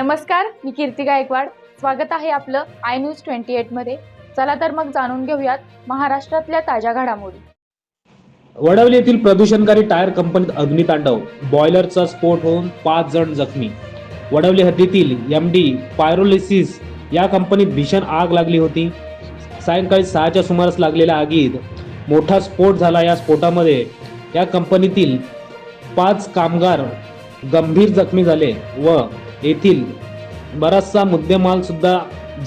नमस्कार मी कीर्ती गायकवाड. स्वागत आहे आपलं आय न्यूज ट्वेंटी एटमध्ये चला तर मग जाणून घेऊयात महाराष्ट्रातल्या ताज्या घडामोडी. वडवली येथील प्रदूषणकारी टायर कंपनीत अग्नितांडव बॉयलरचा स्फोट होऊन पाच जण जखमी. वडवली हद्दीतील एम डी पायरोलिसिस या कंपनीत भीषण आग लागली होती. सायंकाळी सहाच्या सुमारास लागलेल्या आगीत मोठा स्फोट झाला. या स्फोटामध्ये या कंपनीतील पाच कामगार गंभीर जखमी झाले व येथील बराचसा मुद्देमाल सुद्धा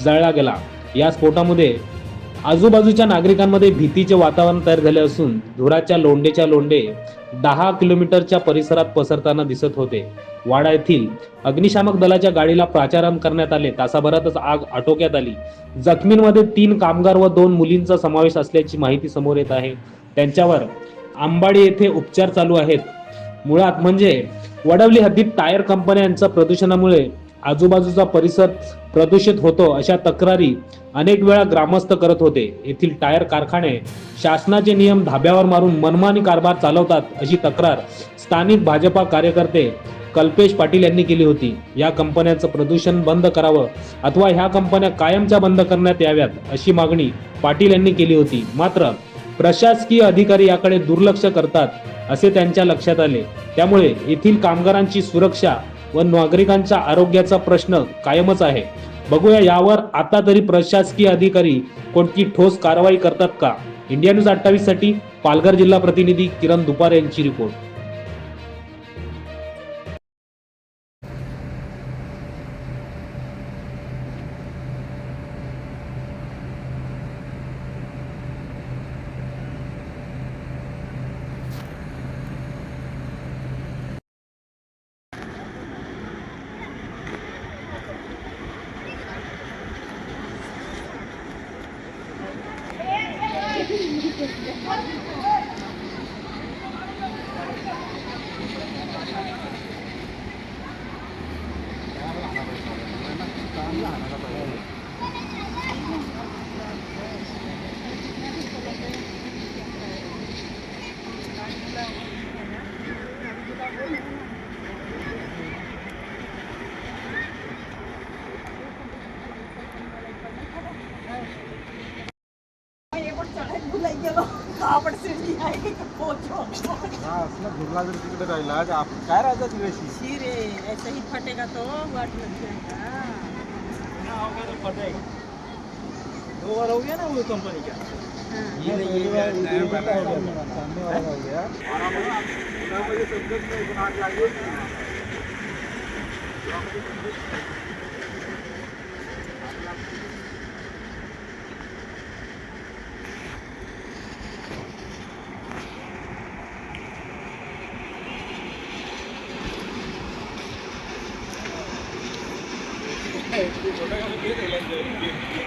जळला गेला. या स्फोटामध्ये आजूबाजूच्या नागरिकांमध्ये भीतीचे वातावरण तयार झाले असून धुराच्या लोंडेच्या लोंडे दहा किलोमीटरच्या परिसरात पसरताना दिसत होते. वाडा येथील अग्निशामक दलाच्या गाडीला प्राचारण करण्यात आले. तासाभरातच आग आटोक्यात आली. जखमींमध्ये तीन कामगार व दोन मुलींचा समावेश असल्याची माहिती समोर येत आहे. त्यांच्यावर आंबाडी येथे उपचार चालू आहेत. मुळात म्हणजे वडवली हद्दीत टायर कंपन्यांच्या प्रदूषणामुळे आजूबाजूचा परिसर प्रदूषित होतो अशा तक्रारी अनेक वेळा ग्रामस्थ करत होते. येथील टायर कारखाने शासनाचे नियम धाब्यावर मारून मनमानी कारभार चालवतात अशी तक्रार स्थानिक भाजपा कार्यकर्ते कल्पेश पाटील यांनी केली होती. या कंपन्यांचं प्रदूषण बंद करावं अथवा ह्या कंपन्या कायमच्या बंद करण्यात याव्यात अशी मागणी पाटील यांनी केली होती. मात्र प्रशासकीय अधिकारी याकडे दुर्लक्ष करतात. असे त्यांच्या लक्षात आले. त्यामुळे येथील कामगारांची सुरक्षा व नागरिकांच्या आरोग्याचा प्रश्न कायमच आहे. बघूया यावर आता तरी प्रशासकीय अधिकारी कोणती ठोस कारवाई करतात का? इंडिया न्यूज अठ्ठावीससाठी पालघर जिल्हा प्रतिनिधी किरण दुपार यांची रिपोर्ट. हाँ, इलाज आप काय राहता तिकडे शिरे ऐसे ही फटेगा तो वाट लग जाएगा। ना होगा तो फटेगा। दो बार हो गया ना वो कंपनी का? ये नहीं ये टाइम का हो गया सामने वाला हो गया। और अब ना मुझे समझ में आग लगी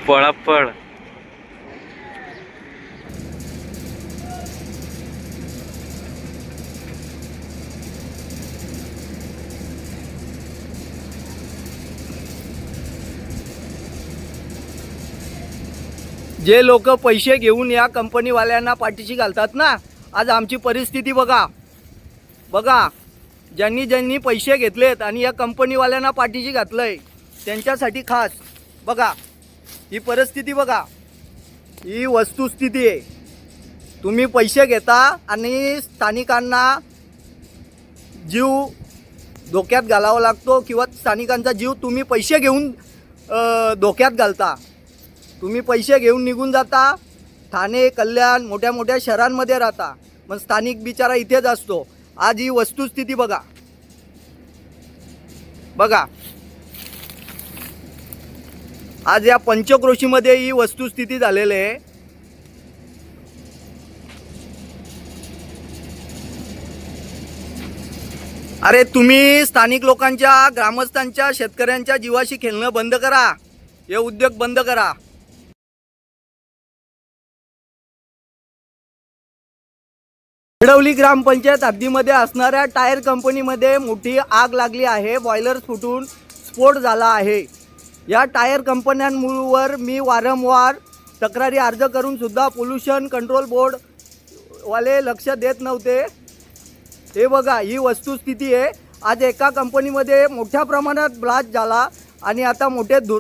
पळापळ. जे लोक पैसे घेऊन या कंपनीवाल्यांना पाठीशी घालतात ना आज आमची परिस्थिती बघा. बघा ज्यांनी ज्यांनी पैसे घेतलेत आणि या कंपनीवाल्यांना पाठीशी घातलंय. त्यांच्यासाठी खास. बघा ही परिस्थिती बघा. ही वस्तुस्थिती आहे. तुम्ही पैसे घेता आणि स्थानिकांना जीव धोक्यात घालावा लागतो किंवा स्थानिकांचा जीव तुम्ही पैसे घेऊन धोक्यात घालता. तुम्ही पैसे घेऊन निघून जाता ठाणे कल्याण मोठ्या मोठ्या शहरांमध्ये राहता. मग स्थानिक बिचारा इथेच असतो. आज ही वस्तुस्थिती बघा. बघा. आज या पंचक्रोशीमध्ये ही वस्तुस्थिती झालेली आहे. अरे तुम्ही स्थानिक लोकांच्या ग्रामस्थांच्या शेतकऱ्यांच्या जीवाशी खेळणं बंद करा. हे उद्योग बंद करा. खेडवली ग्रामपंचायत हद्दीमध्ये असणाऱ्या टायर कंपनीमध्ये मोठी आग लागली आहे. बॉयलर फुटून स्फोट झाला आहे. या टायर कंपन्यांवर मी वारंवार तक्रारी अर्ज करूनसुद्धा पोल्युशन कंट्रोल बोर्ड वाले लक्ष देत नव्हते. हे बघा ही वस्तुस्थिती आहे. आज एका कंपनीमध्ये मोठ्या प्रमाणात ब्लास्ट झाला आणि आता मोठे दुर